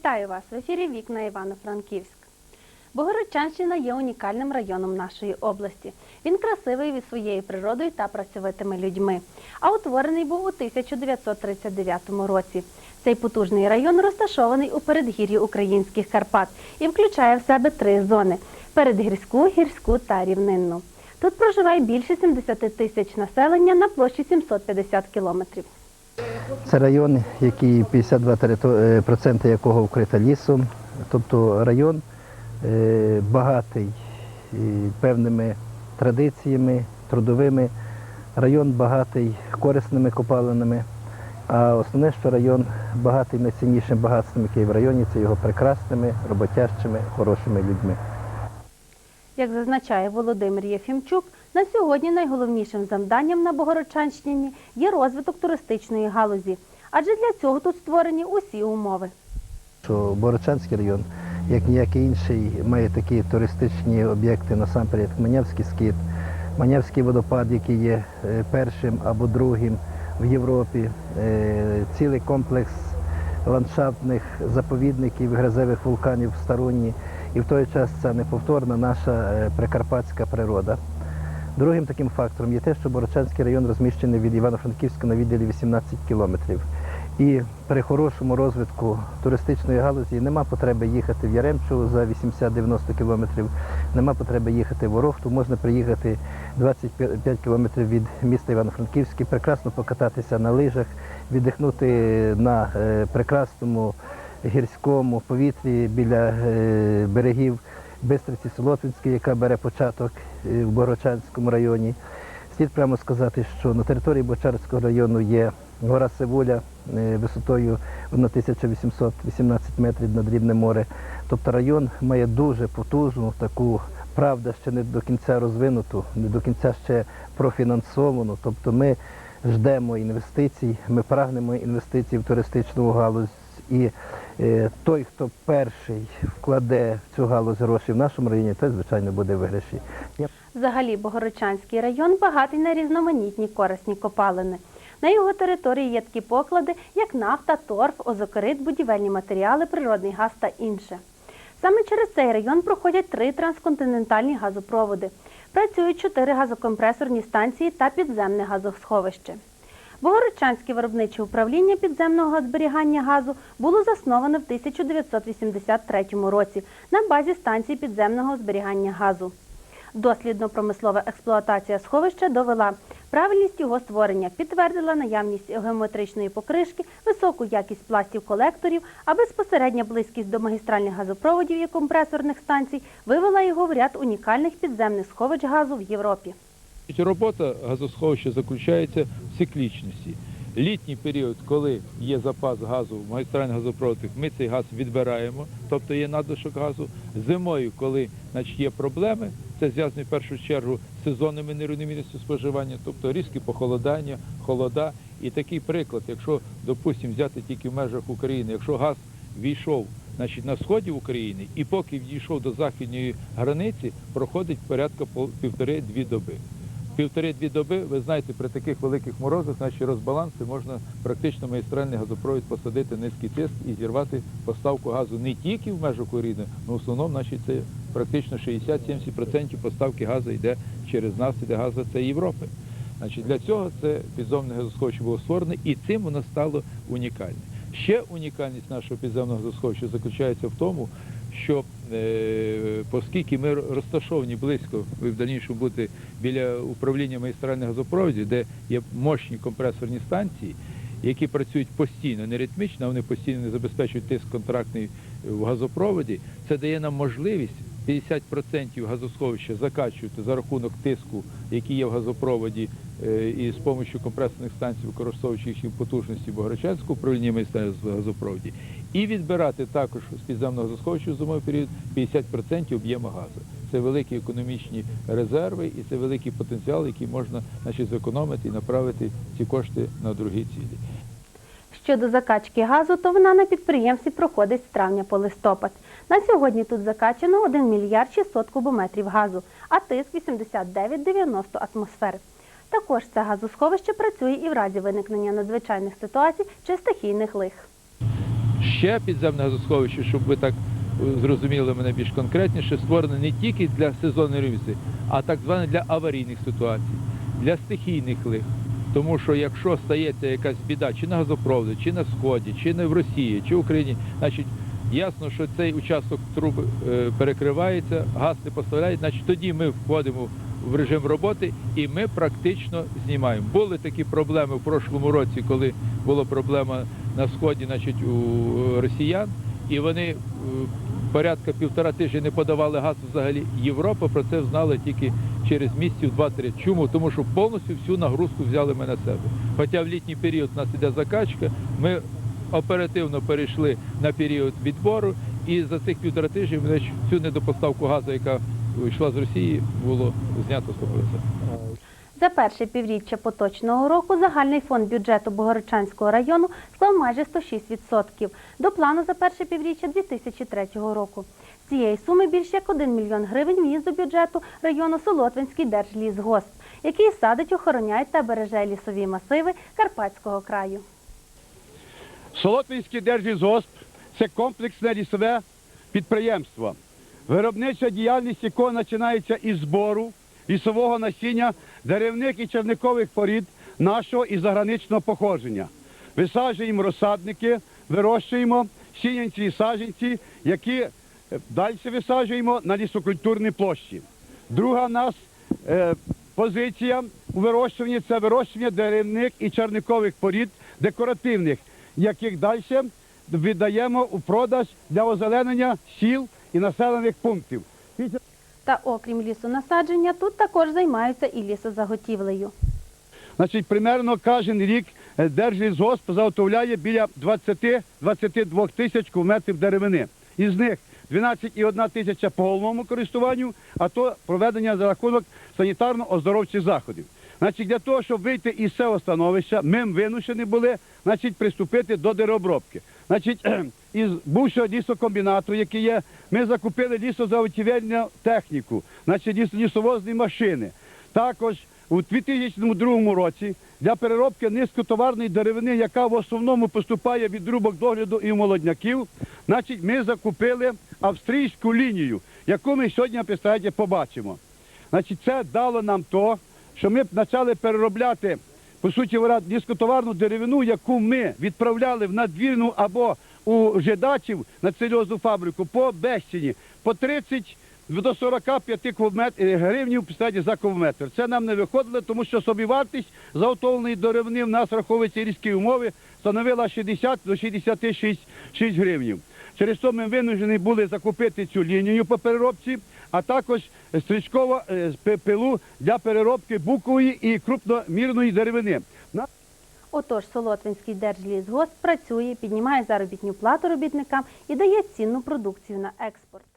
Вітаю вас в ефірі Вікна Івано-Франківськ. Богородчанщина є унікальним районом нашої області. Він красивий від своєю природою та працьовитими людьми. А утворений був у 1939 році. Цей потужний район розташований у передгір'ї українських Карпат і включає в себе три зони: передгірську, гірську та рівнинну. Тут проживає більше 70 тисяч населення на площі 750 кілометрів. Це район, який 52% якого вкрита лісом, тобто район е, багатий е, певними традиціями, трудовими, район багатий корисними копалинами. А основне, що район багатий найціннішим багатством, яке є в районі, це його прекрасними, роботящими, хорошими людьми. Як зазначає Володимир Єфімчук, на сьогодні найголовнішим завданням на Богородчанщині є розвиток туристичної галузі, адже для цього тут створені усі умови. що Борочанський район, як ніякий інший, має такі туристичні об'єкти, насамперед Манявський скит, Манявський водопад, який є е, першим або другим в Європі, е, цілий комплекс ландшафтних заповідників, грязевих вулканів в Старунні. І в той час це неповторна наша е, прикарпатська природа. Другим таким фактором є те, що Борочанський район розміщений від Івано-Франківська на відділі 18 кілометрів. І при хорошому розвитку туристичної галузі нема потреби їхати в Яремчу за 80-90 кілометрів, нема потреби їхати в Орохту, можна приїхати 25 кілометрів від міста Івано-Франківське, прекрасно покататися на лижах, віддихнути на е, прекрасному гірському повітрі біля е, берегів Бистриці Солотвинської, яка бере початок е, в Богородчанському районі. Слід прямо сказати, що на території Бочарського району є гора Сивуля е, висотою 1818 метрів над рівнем море. Тобто район має дуже потужну таку, правда, ще не до кінця розвинуту, не до кінця ще профінансовану. Тобто ми ждемо інвестицій, ми прагнемо інвестицій в туристичну галузь. І той, хто перший вкладе в цю галузь гроші в нашому районі, той, звичайно, буде виграші. Взагалі, Богородчанський район багатий на різноманітні корисні копалини. На його території є такі поклади, як нафта, торф, озокерит, будівельні матеріали, природний газ та інше. Саме через цей район проходять три трансконтинентальні газопроводи. Працюють чотири газокомпресорні станції та підземне газосховище. Богородчанське виробниче управління підземного зберігання газу було засноване в 1983 році на базі станції підземного зберігання газу. Дослідно-промислова експлуатація сховища довела правильність його створення, підтвердила наявність геометричної покришки, високу якість пластів колекторів, а безпосередня близькість до магістральних газопроводів і компресорних станцій вивела його в ряд унікальних підземних сховищ газу в Європі. Робота газосховища заключається в циклічності. Літній період, коли є запас газу в магістральних газопроводах, ми цей газ відбираємо, тобто є надлишок газу. Зимою, коли значить, є проблеми, це зв'язано в першу чергу з сезонними нерівномірністю споживання, тобто різкі похолодання, холода. І такий приклад, якщо, допустимо, взяти тільки в межах України, якщо газ війшов значить, на сході України і поки дійшов до західної границі, проходить порядка півтори-дві доби. Півтори-дві доби, ви знаєте, при таких великих морозах наші розбаланси можна практично магістральний газопровід посадити низький тиск і зірвати поставку газу не тільки в межах України, але в основному наші це практично 60-70% поставки газу йде через нас, йде газу це Європи. Значить, для цього це підземне газосховище було створене і цим воно стало унікальне. Ще унікальність нашого підземного газосховища заключається в тому, що е, оскільки ми розташовані близько, ви в дальнішому будете біля управління магістральних газопроводів, де є мощні компресорні станції, які працюють постійно, не ритмічно, вони постійно не забезпечують тиск контрактний в газопроводі, це дає нам можливість 50% газосховища закачувати за рахунок тиску, який є в газопроводі, е, і з допомогою компресорних станцій, використовуючи їхні потужності Богородчанського управління магістральних газопроводі, і відбирати також з підземного газосховища в зимовий період 50% об'єму газу. Це великі економічні резерви і це великий потенціал, який можна значить, зекономити і направити ці кошти на другі цілі. Щодо закачки газу, то вона на підприємстві проходить з травня по листопад. На сьогодні тут закачано 1 мільярд 600 кубометрів газу, а тиск 89-90 атмосфер. Також це газосховище працює і в разі виникнення надзвичайних ситуацій чи стихійних лих. Ще підземне газосховище, щоб ви так е, зрозуміли мене більш конкретніше, створене не тільки для сезонної ремісії, а так зване для аварійних ситуацій, для стихійних лих. Тому що якщо стається якась біда, чи на газопроводі, чи на сході, чи не в Росії, чи в Україні, значить ясно, що цей участок труб е, перекривається, газ не поставляють, значить тоді ми входимо в режим роботи і ми практично знімаємо. Були такі проблеми в прошлому році, коли була проблема на сході, значить, у е, росіян, і вони е, порядка півтора тижня не подавали газ взагалі. Європа про це знала тільки через місяців два-три. Чому? Тому що повністю всю нагрузку взяли ми на себе. Хоча в літній період у нас іде закачка, ми оперативно перейшли на період відбору, і за цих півтора тижні всю недопоставку газу, яка йшла з Росії, було знято 100%. За перше півріччя поточного року загальний фонд бюджету Богородчанського району склав майже 106% до плану за перше півріччя 2003 року. З цієї суми більше як 1 мільйон гривень вніс до бюджету району Солотвинський держлісгосп, який садить, охороняє та береже лісові масиви Карпатського краю. Солотвинський держлісгосп – це комплексне лісове підприємство. Виробнича діяльність якого починається із збору лісового насіння деревних і черникових порід нашого і заграничного походження. Висаджуємо розсадники, вирощуємо сіянці і саджанці, які е, далі висаджуємо на лісокультурній площі. Друга в нас е, позиція у вирощуванні це вирощування деревних і черникових порід декоративних, яких далі віддаємо у продаж для озеленення сіл і населених пунктів. Та окрім лісонасадження, тут також займаються і лісозаготівлею. Значить, примерно кожен рік е, Держлісгосп заготовляє біля 20-22 тисяч кубометрів деревини. Із них 12,1 тисяча по головному користуванню, а то проведення за рахунок санітарно-оздоровчих заходів. Значить, для того, щоб вийти із цього становища, ми вимушені були значить, приступити до деревообробки. Значить, із бувшого лісокомбінату, який є, ми закупили лісозаготівельну техніку, значить, ліс- лісовозні машини. Також у 2002 році для переробки низькотоварної деревини, яка в основному поступає від рубок догляду і молодняків, значить, ми закупили австрійську лінію, яку ми сьогодні, представляєте, побачимо. Значить, це дало нам то, що ми почали переробляти, по суті, говоря, низькотоварну деревину, яку ми відправляли в надвірну або у жидачів на цельозну фабрику по безціні, по 30 до 45 кубомет- е, гривнів за кубометр. Це нам не виходило, тому що собівартість заготовленої деревини в нас раховується різкі умови, становила 60 до 66 6 гривнів. Через то ми винужені були закупити цю лінію по переробці, а також стрічкову е, пилу для переробки букової і крупномірної деревини. Отож, Солотвинський держлісгосп працює, піднімає заробітну плату робітникам і дає цінну продукцію на експорт.